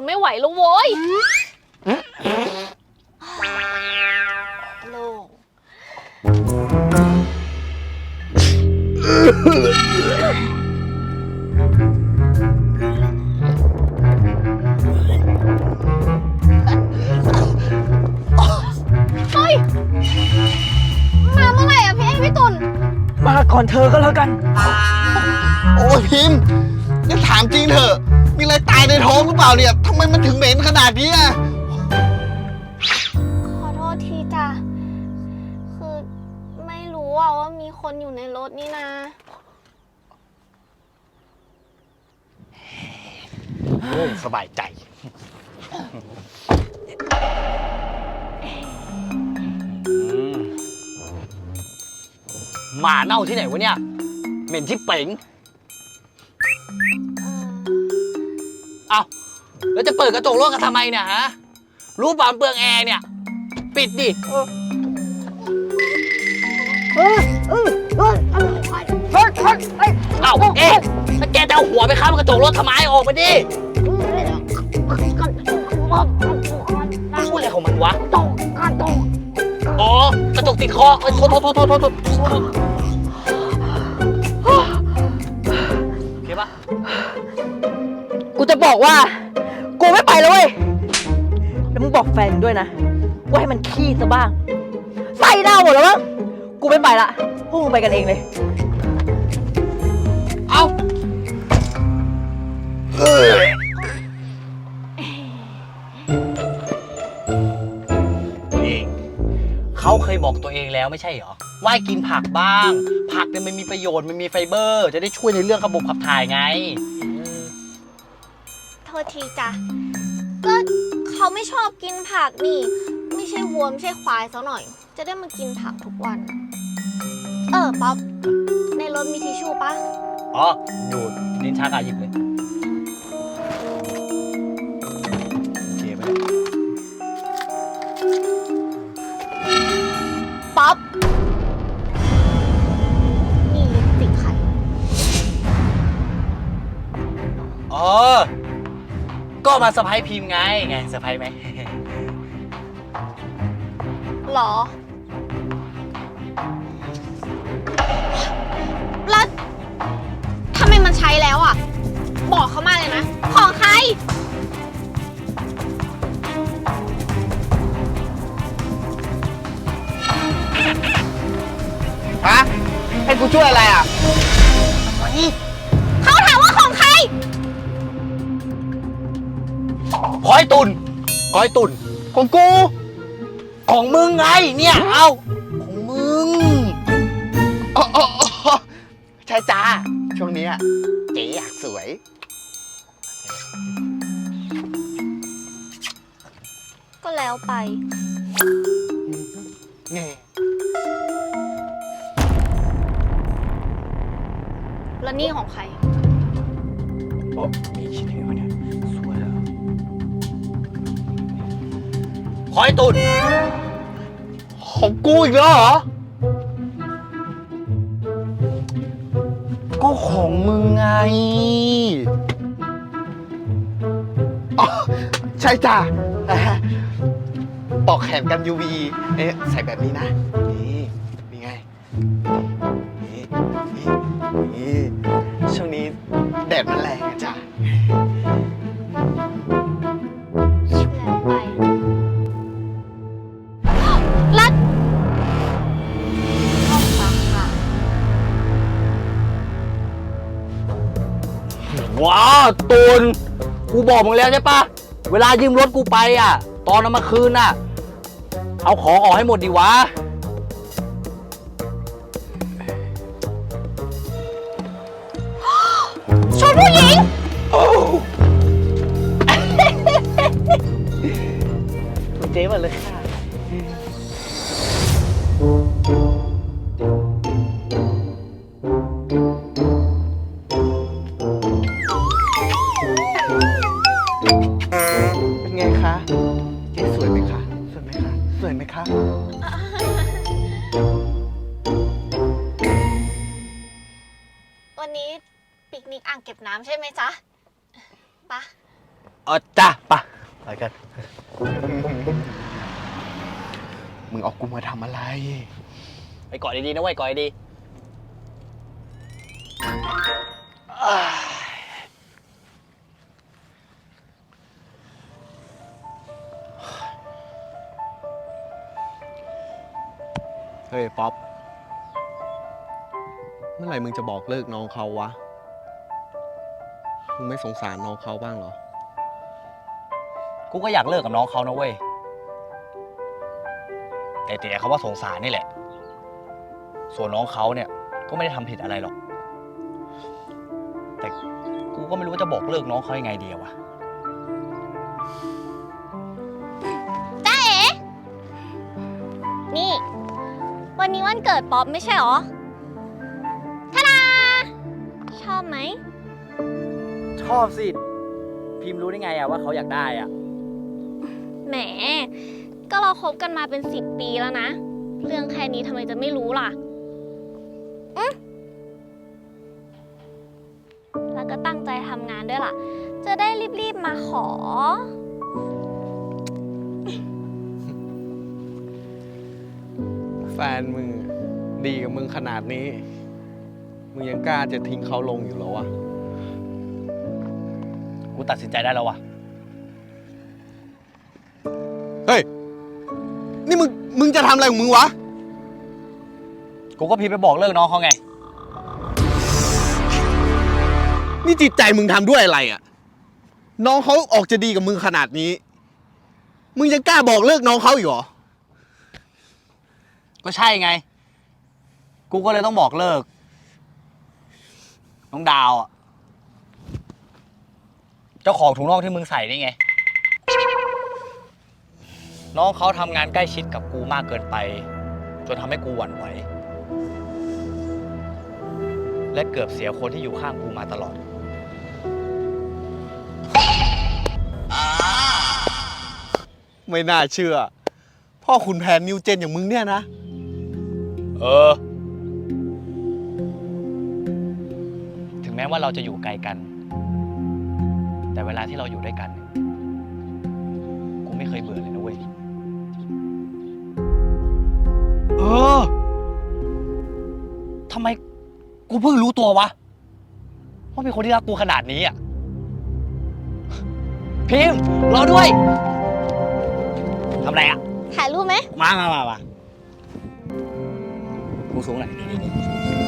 นไม่ไหวแล้วโว้ยโล่งเฮ้ย มาเมื่อไหร่อะพี่เอ้พี่ตุนมาก่อนเธอก็แล้วกัน โอ้ยพิมพ์นี่ถามจริงเถอะ มีอะไรตายในท้องหรือเปล่าเนี่ยทำไมมันถึงเหม็นขนาดนี้อะขอโทษทีจ้ะ คือไม่รู้อะว่ามีคนอยู่ในรถนี่นะโอ้สบายใจ หมาเน่าที่ไหนวะเนี่ย เหม็นที่เป๋ง เอาแล้วจะเปิดกระจกรถกันทำไมเนี่ยฮะ รู้ป่ะมันเปลืองแอร์เนี่ย ปิดดิเอ้าเอ๊ะแล้วแกจะเอาหัวไปค้ำกระจกรถทำไมออกไปดิพูดอะไรของมันวะอ๋อกระจกติดคอเอ้ยโทษโทษโทษโทษโทษ กูจะบอกว่า กูไม่ไปแล้วเว้ย แล้วมึงบอกแฟนมึงด้วยนะ ว่าให้มันขี้ซะบ้างไส้เน่าหมดแล้วมั้ง กูไม่ไปละ พวกมึงไปกันเองเลย เอานี่เขาเคยบอกตัวเองแล้วไม่ใช่เหรอ ว่าให้กินผักบ้าง ผักเนี่ยมันมีประโยชน์ มันมีไฟเบอร์ จะได้ช่วยในเรื่องระบบขับถ่ายไงโท ษทีจ้ะ ก็เขาไม่ชอบกินผักนี่ ไม่ใช่วัวไม่ใช่ควายซะหน่อย จะได้มากินผักทุกวัน เออป๊อปในรถมีทิชชู่ปะอ๋ออยู่ลิ้นชักอาหยิบเลย มาสะพายพิมพ์ไง ไงสะพายไหม หรอ แล้วทำไมมันใช้แล้วอะ บอกเขามาเลยนะ ของใคร ฮะ ให้กูช่วยอะไรอะเขา คอยตุนคอยตุนของกู ของมึงไงเนี่ยเอาของมึงอ๋ออ๋ออ๋อใช่จ้าช่วงเนี้ยเจ๊อยากสวย ก็แล้วไปไงแล้วนี่ของใคร โอ้มีชิ้นไหนวะเนี่ยส คอยตุนของกูอีกแล้วเหรอ ก็ของมึงไงอ๋อใช่จ้าปอกแขนกัน UV เอ๊ะใส่แบบนี้นะ นี่นี่ไง ว้าวตุนกูบอกมึงแล้วใช่ปะเวลายืมรถกูไปอะ ตอนเอามาคืนน่ะ เอาของออกให้หมดดีวะ ชนผู้หญิงคุณเจ๊มาเลยค่ะ วยไหมคะวันนี้ปิกนิกอ่างเก็บน้ำใช่ไหมจ๊ะปะเออจ้าปะไปกัน มึงเอากูมาทำอะไร ไปก่อนดีๆนะเว้ยก่อนดีๆ เฮ้ยป๊อป เมื่อไหร่มึงจะบอกเลิกน้องเขาวะ มึงไม่สงสารน้องเขาบ้างเหรอ กูก็อยากเลิกกับน้องเขานะเว้ย แต่แต่เขาว่าสงสารนี่แหละ ส่วนน้องเขาเนี่ยก็ไม่ได้ทำผิดอะไรหรอก แต่กูก็ไม่รู้ว่าจะบอกเลิกน้องเขายังไงดีอะวะ นี่ วันนี้วันเกิดป๊อปไม่ใช่หรอทาดาชอบไหม ชอบสิ พิมพ์รู้ได้ไงอะว่าเขาอยากได้อะแหม ก็เราคบกันมาเป็นสิบปีแล้วนะ เรื่องแค่นี้ทำไมจะไม่รู้ล่ะอืมแล้วก็ตั้งใจทำงานด้วยล่ะ จะได้รีบๆมาขอ แฟนมึงดีกับมึงขนาดนี้ มึงยังกล้าจะทิ้งเขาลงอยู่เหรอวะ กูตัดสินใจได้แล้ววะเฮ้ย นี่มึง มึงจะทำอะไรของมึงวะ กูก็พิมพ์ไปบอกเลิกน้องเขาไง นี่จิตใจมึงทำด้วยอะไรอะน้องเขาออกจะดีกับมึงขนาดนี้ มึงยังกล้าบอกเลิกน้องเขาอีกเหรอ ก็ใช่ไง กูก็เลยต้องบอกเลิก น้องดาวอะเจ้าของถุงน่องที่มึงใส่นี่ไง น้องเขาทำงานใกล้ชิดกับกูมากเกินไป จนทำให้กูหวั่นไหว และเกือบเสียคนที่อยู่ข้างกูมาตลอด ไม่น่าเชื่อ พ่อขุนแผนนิวเจนอย่างมึงเนี่ยนะ เออ ถึงแม้ว่าเราจะอยู่ไกลกัน แต่เวลาที่เราอยู่ด้วยกันเนี่ยกูไม่เคยเบื่อเลยนะเว้ย เออ ทำไมกูเพิ่งรู้ตัววะ ว่ามีคนที่รักกูขนาดนี้อะ พิมพ์รอด้วย ทำไรอะ ถ่ายรูปไหม มามามามา กูสูง